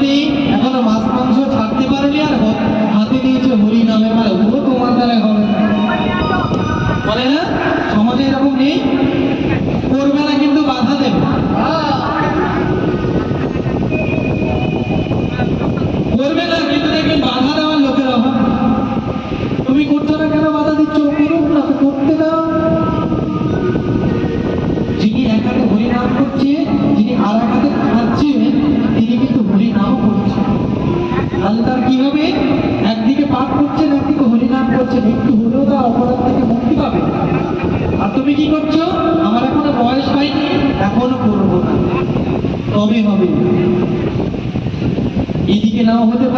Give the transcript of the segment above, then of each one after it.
যদি এখনও মাছ মাংস ছাড়তে পারেনি আর হাতে দিয়েছে হরি নামে মানে তোমার দ্বারা হবে। বলে না? সমাজে এরকম নেই?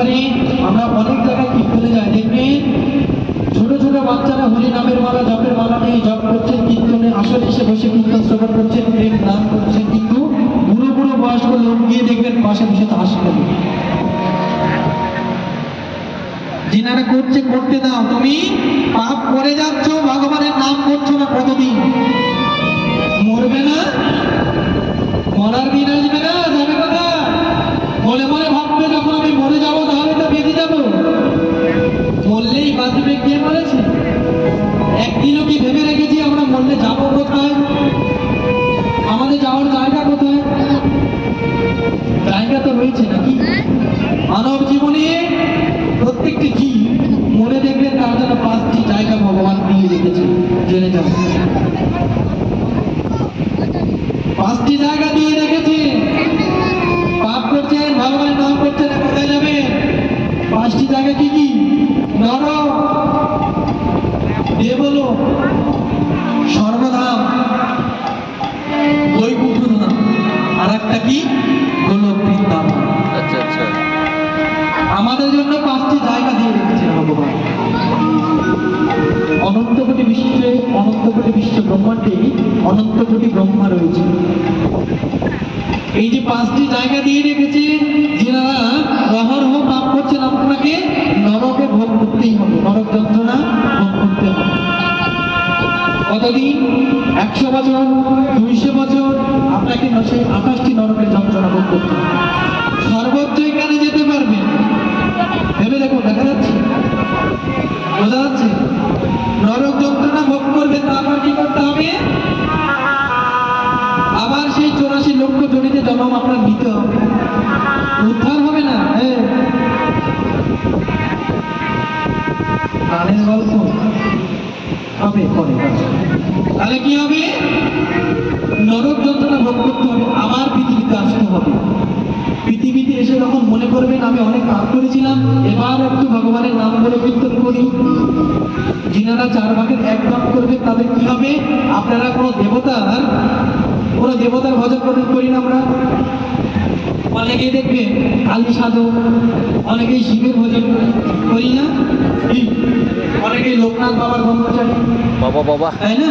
পারে। আমরা অনেক জায়গায় কি করে যাই। দেখবেন ছোট ছোট বাচ্চারা হরি নামের মালা, জপের মালা নিয়ে জপ করছেন, কীর্তনে আসলে এসে বসে কীর্তন শ্রবণ করছেন, প্রেম নাম করছেন, কিন্তু বুড়ো বুড়ো বয়স্ক লোক গিয়ে দেখবেন পাশে বসে তাস খেলে। যিনারা করছে, করতে দাও। তুমি পাপ করে যাচ্ছ, ভগবানের নাম করছ না কতদিন? মানব জীবনে প্রত্যেকটি জীব মনে দেখবেন তার জন্য পাঁচটি জায়গা ভগবান দিয়ে রেখেছে। জেনে যাও। পাঁচটি জায়গা দিয়ে রেখেছে। পাপ করছেন ভগবানের নাম করছেন কোথায় যাবে? পাঁচটি জায়গা কি কি? নর দেবলোক সর্বধাম বৈকুণ্ঠ আর একটা কি? অনন্ত কোটি ব্রহ্মা রয়েছে। এই যে পাঁচটি জায়গা দিয়ে রেখেছে যারা অহরহ পাপ করছেন, আপনাকে নরকে ভোগ করতেই হবে। নরক যন্ত্রণা ভোগ করতে হবে। কতদিন? একশো বছর, দুইশো বছর, আপনাকে আঠাশটি নরকের যন্ত্রণা ভোগ করতে হবে। গল্প হবে পরে তাহলে কি হবে? নরক যন্ত্রণা ভোগ করতে হবে, আবার পৃথিবীতে আসতে হবে। পৃথিবীতে এসে যখন মনে করবেন, আমি অনেক পাপ করেছিলাম, এবার একটু ভগবানের নাম বলে কীর্তন করি। যিনারা চার ভাগের এক ভাগ করবে তাদের কি হবে? আপনারা কোনো দেবতার কোনো দেবতার ভজন করেন করি না আমরা। অনেকেই দেখবে কালী সাধক অনেকেই শিবের ভোজন করি না? অনেকেই লোকনাথ বাবার ব্রহ্মচারী। বাবা বাবা। তাই না?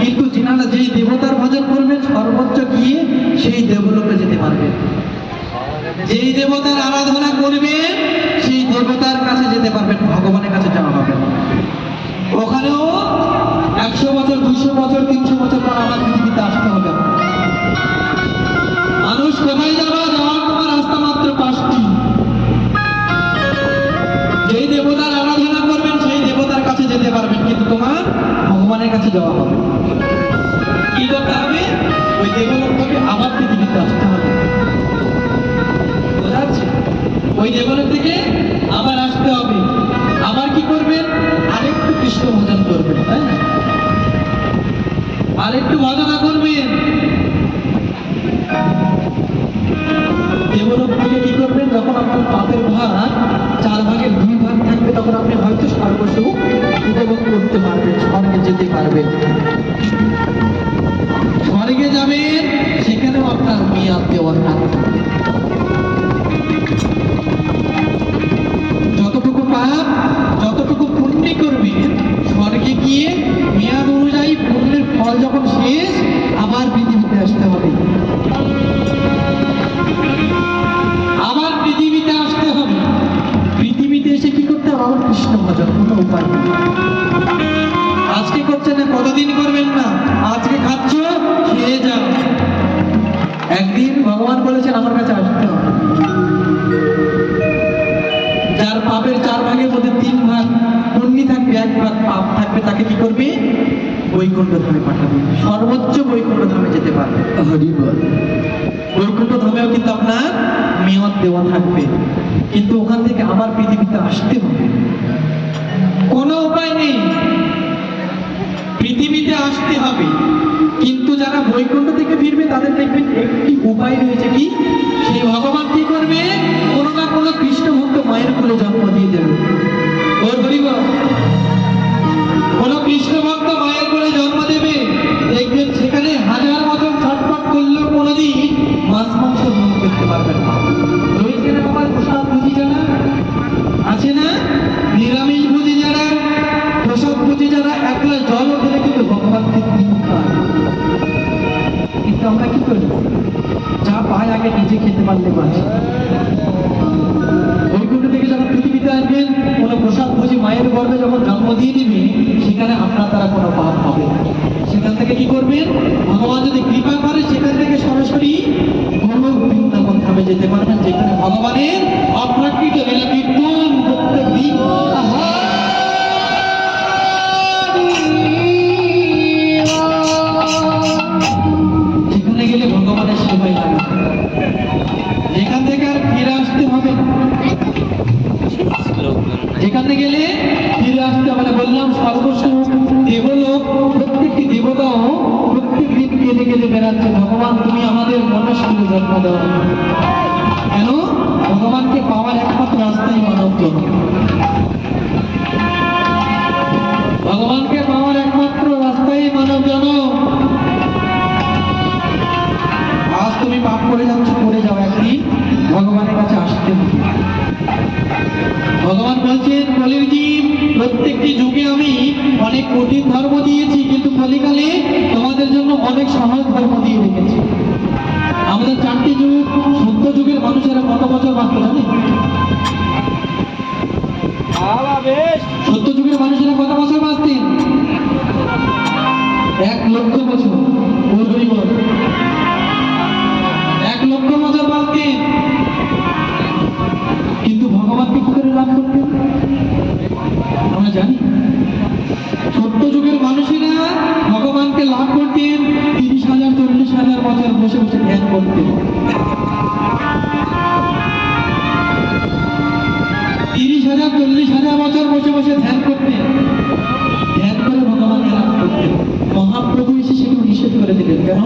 কিন্তু যিনারা যেই দেবতার ভোজন করবেন সর্বোচ্চ গিয়ে সেই দেবলোকে যেতে পারবেন। যেই দেবতার আরাধনা করবেন সেই দেবতার কাছে যেতে পারবেন ভগবানের কাছে যাওয়া হবে। ওখানেও একশো বছর দুশো বছর তিনশো বছর পর আমার পৃথিবীতে আসতে হবে। মানুষ কোথায় রাস্তা মাত্র পাঁচটি যেই দেবতার আরাধনা করবেন, সেই দেবতার কাছে যেতে পারবেন, কিন্তু তোমার ভগবানের কাছে যাওয়া হবে কি করতে হবে? ওই দেবলোক থেকে আবার পৃথিবীতে আসতে হবে। বোঝা যাচ্ছে? ওই দেবলোক থেকে আবার আসতে হবে। আবার কি করবেন? আরেকটু কৃষ্ণ ভজন করবেন, তাই আরেকটু ভজনা মেয়াদ দেওয়ার থাকবে যতটুকু পাপ, যতটুকু পুণ্য করবেন স্বর্গে গিয়ে মেয়াদ অনুযায়ী পুণ্যের ফল যখন শেষ, আবার পৃথিবীতে আসতে হবে। আবার পৃথিবীতে আসতে হবে। পৃথিবীতে এসে কি করতে হবে? আবার কৃষ্ণ ভজন, কোনো উপায় নেই। পাপের চার ভাগের মধ্যে তিন ভাগ পুণ্য থাকবে এক ভাগ পাপ থাকবে তাকে কি করবে? বৈকুণ্ঠ ধামে পাঠাবে। সর্বোচ্চ বৈকুণ্ঠ ধামে যেতে পারবে। বৈকুণ্ঠ ধামেও কিন্তু আপনার মেয়র দেওয়া থাকবে। কিন্তু ওখান থেকে আবার পৃথিবীতে আসতে হবে। কোনো উপায় নেই। পৃথিবীতে আসতে হবে। কিন্তু যারা বৈকুণ্ঠ থেকে ফিরবে, তাদের দেখবেন একটি উপায় রয়েছে কি? সেই ভগবান কি করবে? কোনো না কোনো কৃষ্ণ ভক্ত মায়ের কোলে জন্ম দিয়ে দেবে। ওর হরিব কোন কৃষ্ণ ভক্ত মায়ের কোলে জন্ম দিয়ে দিবে, সেখানে আপনার দ্বারা কোনো পাপ হবে সেখান থেকে কি করবেন? ভগবান যদি কৃপা করে, সেখান থেকে সরাসরি গোলক বৃন্দাবন ধামে যেতে পারবেন, যেখানে ভগবানের অপ্রাকৃত লীলা বেড়াচ্ছে ভগবান, তুমি আমাদের মনস্কুলে জন্ম দাও। কেন? ভগবানকে পাওয়ার একমাত্র রাস্তাই মানব জন্ম। ভগবানকে পাওয়ার একমাত্র রাস্তাই মানব জনম। আজ তুমি পাপ করে যাচ্ছ করে যাও একদিন। ভগবানের কাছে আসতে ভগবান বলছেন, কলির জীব, প্রত্যেকটি যুগে আমি অনেক কঠিন ধর্ম দিয়েছি, কিন্তু কলিকালে অনেক সহজ ধর্ম দিয়ে রেখেছি। আমাদের চারটি যুগ, সত্য যুগের মানুষেরা কত বছর বাঁচতে জানে সত্য যুগের মানুষেরা কত বছর বাঁচতেন? এক লক্ষ বছর। এক লক্ষ বছর বাঁচতেন। কিন্তু ভগবানকে কি করে লাভ করতেন? আমরা জানি। বছর বসে বসে ধ্যান করতে। তিরিশ হাজার, চল্লিশ হাজার বছর বসে বসে ধ্যান করতে। ধ্যান করে ভগবানকে লাভ করতে। মহাপ্রভু এসে সেগুলো নিষেধ করে দিলেন। কেন?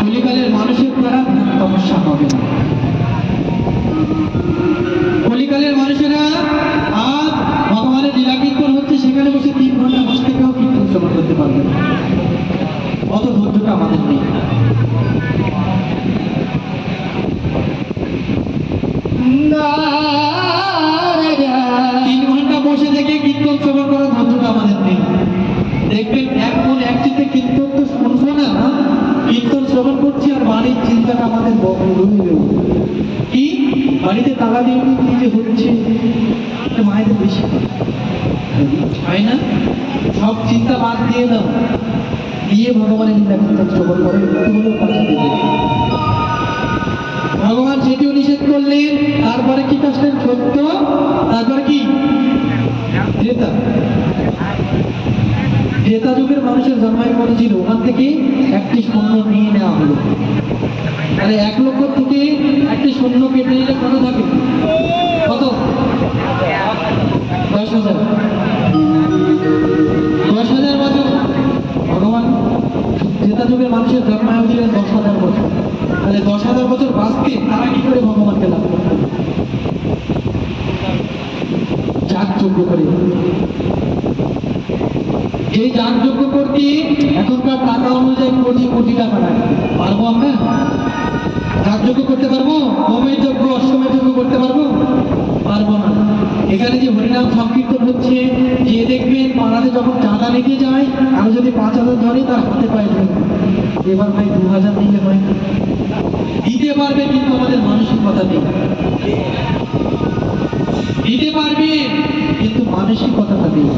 কলিকালের মানুষের দ্বারা সমস্যা হবে না। তিন ঘণ্টা বসে থেকে কীর্তন শ্রবণ করার ধৈর্যটা আমাদের নেই। দেখবেন এক মন এক চিত্তে কীর্তন তো শুনব না। কীর্তন শ্রবণ করছি আর বাড়ির চিন্তাটা আমাদের রয়ে কি? বাড়িতে তালা দিয়ে কি যে হচ্ছে? এটা মায়েদের বেশি হয় না? সব চিন্তা বাদ দিয়ে দাও। দিয়ে ভগবানের লীলা কীর্তন শ্রবণ করো, একটু হলেও কাছে দেবে ভগবান সেটিও নিষেধ করলেন, তারপরে কি আসলেন সত্য? তারপরে কি? ত্রেতা যুগের মানুষের জন্মায় কত ছিল, ওখান থেকে একটি শূন্য নিয়ে নেওয়া হলো। তাহলে এক লক্ষ থেকে একটি শূন্য কেটে নিলে কত থাকে? কত? দশ হাজার। দশ হাজার বছর। ভগবান ত্রেতা যুগের মানুষের জন্মায় দিলেন দশ হাজার বছর। তাহলে দশ হাজার বছর বাঁচতে তারা কি করে ভগবানকে লাভ করবে? যাগযজ্ঞ করে। এই যাগযজ্ঞ করতে এখনকার টাকা অনুযায়ী কোটি কোটি টাকা লাগে। পারব আমরা? যাগযজ্ঞ করতে পারব? হোমের যজ্ঞ, অষ্টমের যজ্ঞ করতে পারব? পারব না। এখানে যে হরিনাম সংকীর্তন হচ্ছে, যে দেখবেন পাড়াতে যখন চাঁদা নিতে যায়, আমি যদি পাঁচ হাজার ধরি, তার হাতে ধরবে এবার ভাই দু হাজার দিলে হয়। দিতে পারবে কিন্তু আমাদের মানসিকতা নেই। দিতে পারবে কিন্তু মানসিকতাটা নেই।